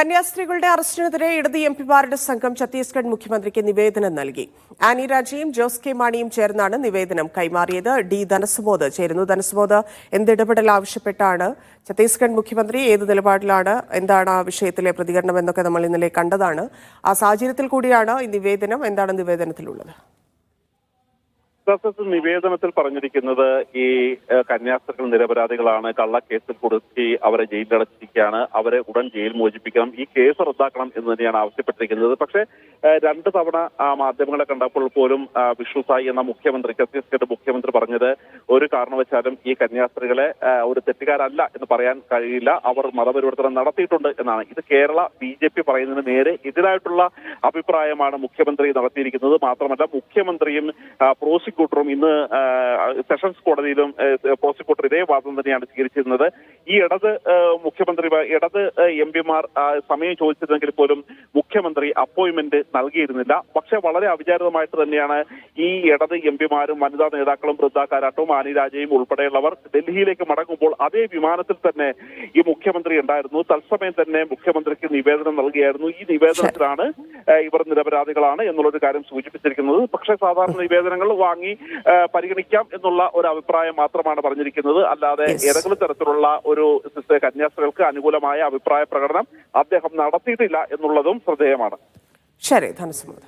കന്യാസ്ത്രീകളുടെ അറസ്റ്റിനെതിരെ ഇടത് എം പിമാരുടെ സംഘം ഛത്തീസ്ഗഡ് മുഖ്യമന്ത്രിക്ക് നിവേദനം നൽകി. ആനി രാജയും ജോസ് കെ മാണിയും ചേർന്നാണ് നിവേദനം കൈമാറിയത്. ഡി ധനസുബോധ് ചേരുന്നു. ധനസുബോധ് എന്തിടപെടൽ ആവശ്യപ്പെട്ടാണ്? ഛത്തീസ്ഗഡ് മുഖ്യമന്ത്രി ഏത് നിലപാടിലാണ്? എന്താണ് ആ വിഷയത്തിലെ പ്രതികരണം എന്നൊക്കെ നമ്മൾ ഇന്നലെ കണ്ടതാണ്. ആ സാഹചര്യത്തിൽ കൂടിയാണ് ഈ നിവേദനം. എന്താണ് നിവേദനത്തിലുള്ളത്? യഥാർത്ഥത്തിൽ നിവേദനത്തിൽ പറഞ്ഞിരിക്കുന്നത് ഈ കന്യാസ്ത്രീകൾ നിരപരാധികളാണ് കള്ളക്കേസിൽ കൊടുത്തി അവരെ ജയിലിലടച്ചിരിക്കുകയാണ് അവരെ ഉടൻ ജയിൽ മോചിപ്പിക്കണം ഈ കേസ് റദ്ദാക്കണം എന്ന് തന്നെയാണ് ആവശ്യപ്പെട്ടിരിക്കുന്നത്. പക്ഷേ രണ്ട് തവണ ആ മാധ്യമങ്ങളെ കണ്ടപ്പോൾ പോലും വിഷ്ണു സായി എന്ന മുഖ്യമന്ത്രി ഛത്തീസ്ഗഡ് മുഖ്യമന്ത്രി പറഞ്ഞത് ഒരു കാരണവശാലും ഈ കന്യാസ്ത്രീകളെ ഒരു തെറ്റുകാരല്ല എന്ന് പറയാൻ കഴിയില്ല അവർ മതപരിവർത്തനം നടത്തിയിട്ടുണ്ട് എന്നാണ്. ഇത് കേരള ബി ജെ പി പറയുന്നതിന് നേരെ എതിരായിട്ടുള്ള അഭിപ്രായമാണ് മുഖ്യമന്ത്രി നടത്തിയിരിക്കുന്നത്. മാത്രമല്ല മുഖ്യമന്ത്രിയും ആ, പ്രോസിക്യൂട്ടറും ഇന്ന് സെഷൻസ് കോടതിയിലും പ്രോസിക്യൂട്ടർ ഇതേ വാദം തന്നെയാണ് സ്വീകരിച്ചിരുന്നത്. ഈ ഇടത് മുഖ്യമന്ത്രി ഇടത് എം പിമാർ സമയം ചോദിച്ചിരുന്നെങ്കിൽ പോലും മുഖ്യമന്ത്രി അപ്പോയിന്റ്മെന്റ് നൽകിയിരുന്നില്ല. പക്ഷെ വളരെ അവിചാരിതമായിട്ട് തന്നെയാണ് ഈ ഇടത് എം പിമാരും വനിതാ നേതാക്കളും വൃന്ദ കാരാട്ടും ആനി രാജയും ഉൾപ്പെടെയുള്ളവർ ഡൽഹിയിലേക്ക് മടങ്ങുമ്പോൾ അതേ വിമാനത്തിൽ തന്നെ ഈ മുഖ്യമന്ത്രി ഉണ്ടായിരുന്നു. തത്സമയം തന്നെ മുഖ്യമന്ത്രിക്ക് നിവേദനം നൽകിയായിരുന്നു. ഈ നിവേദനത്തിലാണ് ഇവർ നിരപരാധികളാണ് എന്നുള്ളൊരു കാര്യം സൂചിപ്പിച്ചിരിക്കുന്നത്. പക്ഷേ സാധാരണ നിവേദനങ്ങൾ വാങ്ങി പരിഗണിക്കാം എന്നുള്ള ഒരു അഭിപ്രായം മാത്രമാണ് പറഞ്ഞിരിക്കുന്നത്. അല്ലാതെ ഏതെങ്കിലും തരത്തിലുള്ള ഒരു കന്യാസ്ത്രീകൾക്ക് അനുകൂലമായ അഭിപ്രായ പ്രകടനം അദ്ദേഹം നടത്തിയിട്ടില്ല എന്നുള്ളതും ശ്രദ്ധേയമാണ് ശരി ധനസുമോദ്